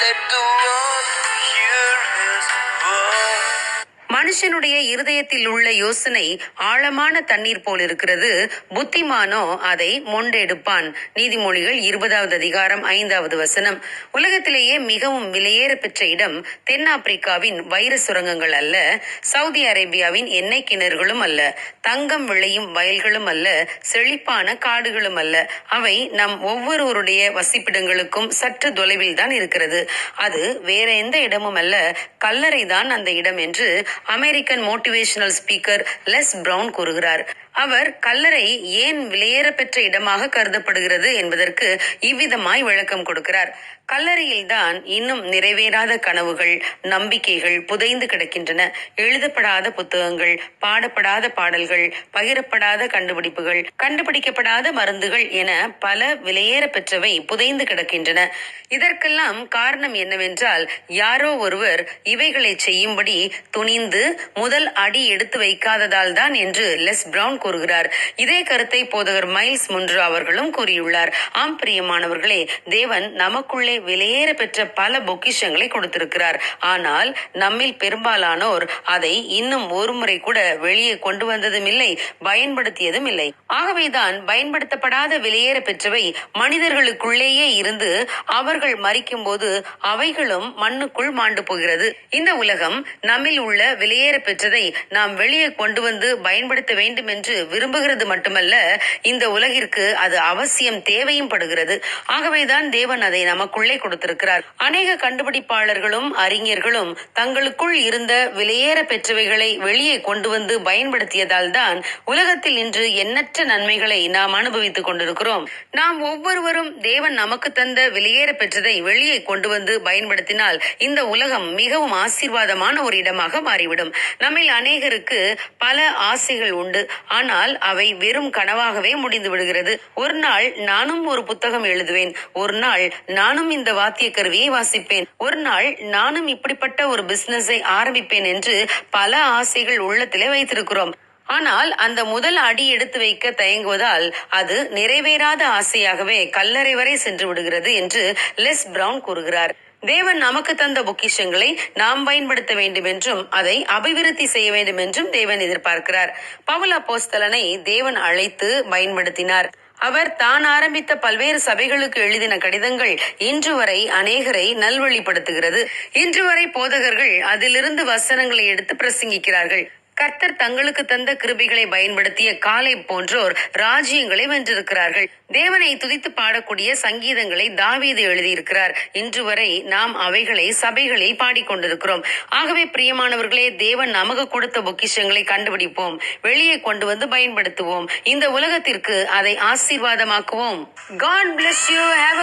let go. மனுஷனுடைய இருதயத்தில் உள்ள யோசனை ஆழமான தண்ணீர் போல் இருக்கிறது. புத்திமானோ அதை மொண்டெடுப்பான். நீதிமொழிகள் இருபதாவது அதிகாரம் ஐந்தாவது வசனம். உலகத்திலேயே மிகவும் விலையேற பெற்ற இடம் தென்னாப்பிரிக்காவின் வைர சுரங்கங்கள் அல்ல. சவுதி அரேபியாவின் எண்ணெய் கிணறுகளும் அல்ல. தங்கம் விளையும் வயல்களும் அல்ல. செழிப்பான காடுகளும் அல்ல. அவை நம் ஒவ்வொருவருடைய வசிப்பிடங்களுக்கும் சற்று தொலைவில் தான் இருக்கிறது. அது வேற எந்த இடமும் அல்ல. கல்லறை தான் அந்த இடம் என்று அமெரிக்க American motivational speaker Les Brown கூறுகிறார். அவர் கல்லறை ஏன் விலையேற பெற்ற இடமாக கருதப்படுகிறது என்பதற்கு இவ்விதமாய் விளக்கம் கொடுக்கிறார். கல்லறையில்தான் இன்னும் நிறைவேறாத கனவுகள் நம்பிக்கைகள் புதைந்து கிடக்கின்றன. எழுதப்படாத புத்தகங்கள் பாடப்படாத பாடல்கள் பகிரப்படாத கண்டுபிடிப்புகள் கண்டுபிடிக்கப்படாத மருந்துகள் என பல விலையேற பெற்றவை புதைந்து கிடக்கின்றன. இதற்கெல்லாம் காரணம் என்னவென்றால் யாரோ ஒருவர் இவைகளை செய்யும்படி துணிந்து முதல் அடி எடுத்து வைக்காததால் தான் என்று லெஸ் பிரவுன் கூறுகிறார். இதே கருத்தை போதகர் மைல்ஸ் முன்று அவர்களும் கூறியுள்ளார். ஆம் பிரியமானவர்களே தேவன் நமக்குள்ளே வெளியேற பெற்ற பல பொக்கிஷங்களை கொடுத்திருக்கிறார். ஆனால் நம்மில் பெரும்பாலானோர் அதை இன்னும் ஒரு முறை கூட வெளியே கொண்டு வந்ததும் இல்லை பயன்படுத்தியதும் இல்லை. ஆகவேதான் பயன்படுத்தப்படாத வெளியேற பெற்றவை மனிதர்களுக்குள்ளேயே இருந்து அவர்கள் மறிக்கும் போது அவைகளும் மண்ணுக்குள் மாண்டு போகிறது. இந்த உலகம் நம்மில் உள்ள வெளியேற பெற்றதை நாம் வெளியே கொண்டு வந்து பயன்படுத்த வேண்டும் என்று என்று விரும்புகிறது மட்டுமல்ல இந்த உலகிற்கு அது அவசியம் தேவையும் படுகிறது. ஆகவேதான் தேவன் அதை நமக்குள்ளே கொடுத்திருக்கிறார். அநேக கண்டுபிடிப்பாளர்களும் அறிஞர்களும் தங்களுக்குள் இருந்த விலையேற பெற்றவைகளை வெளியே கொண்டு வந்து பயன்படுத்தியதால் தான் உலகத்தில் இன்று எண்ணற்ற நன்மைகளை நாம் அனுபவித்துக் கொண்டிருக்கிறோம். நாம் ஒவ்வொருவரும் தேவன் நமக்கு தந்த வெளியேற பெற்றதை வெளியே கொண்டு வந்து பயன்படுத்தினால் இந்த உலகம் மிகவும் ஆசீர்வாதமான ஒரு இடமாக மாறிவிடும். நம்மில் அநேகருக்கு பல ஆசைகள் உண்டு. ஆனால் அவை வெறும் கனவாகவே முடிந்து விடுகிறது. ஒரு நாள் நானும் ஒரு புத்தகம் எழுதுவேன். ஒரு நாள் நானும் இந்த வாத்திய கருவியை வாசிப்பேன். ஒரு நாள் நானும் இப்படிப்பட்ட ஒரு பிசினஸை ஆரம்பிப்பேன் என்று பல ஆசைகள் உள்ளத்திலே வைத்திருக்கிறோம். ஆனால் அந்த முதல் அடி எடுத்து வைக்க தயங்குவதால் அது நிறைவேறாத ஆசையாகவே கல்லறை வரை சென்று விடுகிறது என்று லெஸ் பிரவுன் கூறுகிறார். தேவன் நமக்கு தந்த பொக்கிஷங்களை நாம் பயன்படுத்த வேண்டும் என்றும் அதை அபிவிருத்தி செய்ய வேண்டும் என்றும் தேவன் எதிர்பார்க்கிறார். பவுல் அப்போஸ்தலனை தேவன் அழைத்து பயன்படுத்தினார். அவர் தான் ஆரம்பித்த பல்வேறு சபைகளுக்கு எழுதின கடிதங்கள் இன்று வரை அநேகரை நல்வழிப்படுத்துகிறது. இன்று வரை போதகர்கள் அதிலிருந்து வசனங்களை எடுத்து பிரசங்கிக்கிறார்கள். கர்த்தர் தங்களுக்கு தந்த கிருபிகளை பயன்படுத்திய காலை போன்றோர் ராஜ்யங்களை வென்றிருக்கிறார்கள். தேவனை துதித்து பாடக்கூடிய சங்கீதங்களை தாவீது எழுதியிருக்கிறார். இன்று வரை நாம் அவைகளை சபைகளில் பாடிக்கொண்டிருக்கிறோம். ஆகவே பிரியமானவர்களே தேவன் நமக்கு கொடுத்த பொக்கிஷங்களை கண்டுபிடிப்போம். வெளியே கொண்டு வந்து பயன்படுத்துவோம். இந்த உலகத்திற்கு அதை ஆசீர்வாதமாக்குவோம். God bless you have